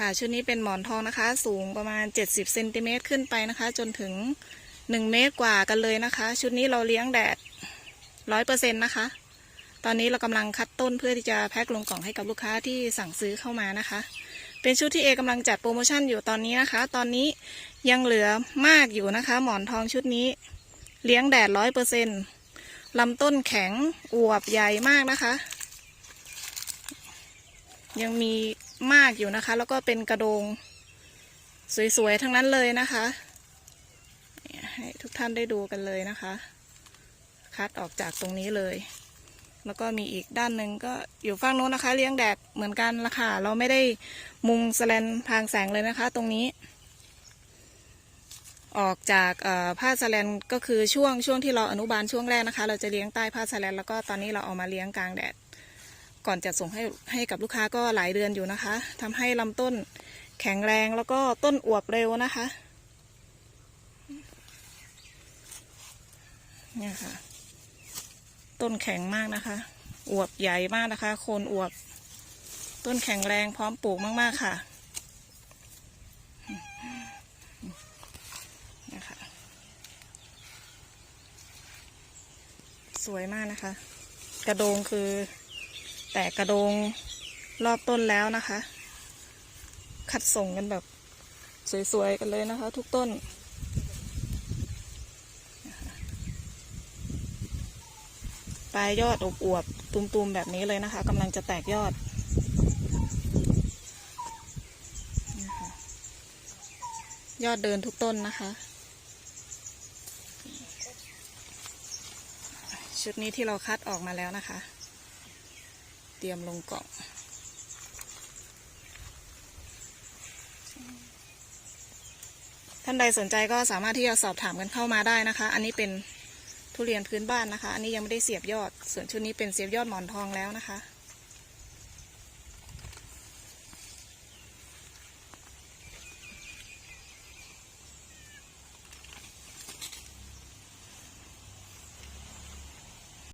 ค่ะชุดนี้เป็นหมอนทองนะคะ สูงประมาณ 70เซนติเมตรขึ้นไปนะคะ จนถึง 1 เมตรกว่ากันเลยนะคะ ชุดนี้เราเลี้ยงแดดร้อยเปอร์เซ็นต์นะคะ ตอนนี้เรากำลังคัดต้นเพื่อที่จะแพ็คลงกล่องให้กับลูกค้าที่สั่งซื้อเข้ามานะคะ เป็นชุดที่เอกำลังจัดโปรโมชั่นอยู่ตอนนี้นะคะ ตอนนี้ยังเหลือมากอยู่นะคะ หมอนทองชุดนี้ เลี้ยงแดดร้อยเปอร์เซ็นต์ลำต้นแข็งอวบใหญ่มากนะคะ ยังมี มากอยู่นะคะ แล้วก็เป็นกระโดง สวยๆ ทั้งนั้นเลยนะคะให้ทุกท่านได้ดูกันเลยนะคะ คัดออกจากตรงนี้เลย แล้วก็มีอีกด้านหนึ่งก็อยู่ฝั่งโน้นนะคะ เลี้ยงแดดเหมือนกันละค่ะ เราไม่ได้มุงสแลนพรางแสงเลยนะคะ ตรงนี้ ออกจากผ้าสแลนก็คือช่วงช่วงที่เราอนุบาลช่วงแรกนะคะ เราจะเลี้ยงใต้ผ้าสแลนแล้วก็ตอนนี้เราเอามาเลี้ยงกลางแดด ก่อนจะส่งให้ให้กับลูกค้าก็หลายเดือนอยู่นะคะทำให้ลำต้นแข็งแรงแล้วก็ต้นอวบเร็วนะคะเนี่ยค่ะ ต้นแข็งมากนะคะ อวบใหญ่มากนะคะ โคนอวบ ต้นแข็งแรงพร้อมปลูกมากๆค่ะนี่ยค่ะสวยมากนะคะ กระโดงคือ แตกกระโดงรอบต้นแล้วนะคะ คัดส่งกันแบบสวยๆกันเลยนะคะ ทุกต้น ปลายยอดอวบๆตุมๆแบบนี้เลยนะคะกำลังจะแตกยอดยอดเดินทุกต้นนะคะ ชุดนี้ที่เราคัดออกมาแล้วนะคะ เตรียมลงกล่องท่านใดสนใจก็สามารถที่จะสอบถามกันเข้ามาได้นะคะ อันนี้เป็นทุเรียนพื้นบ้านนะคะ อันนี้ยังไม่ได้เสียบยอด ส่วนชุดนี้เป็นเสียบยอดหมอนทองแล้วนะคะ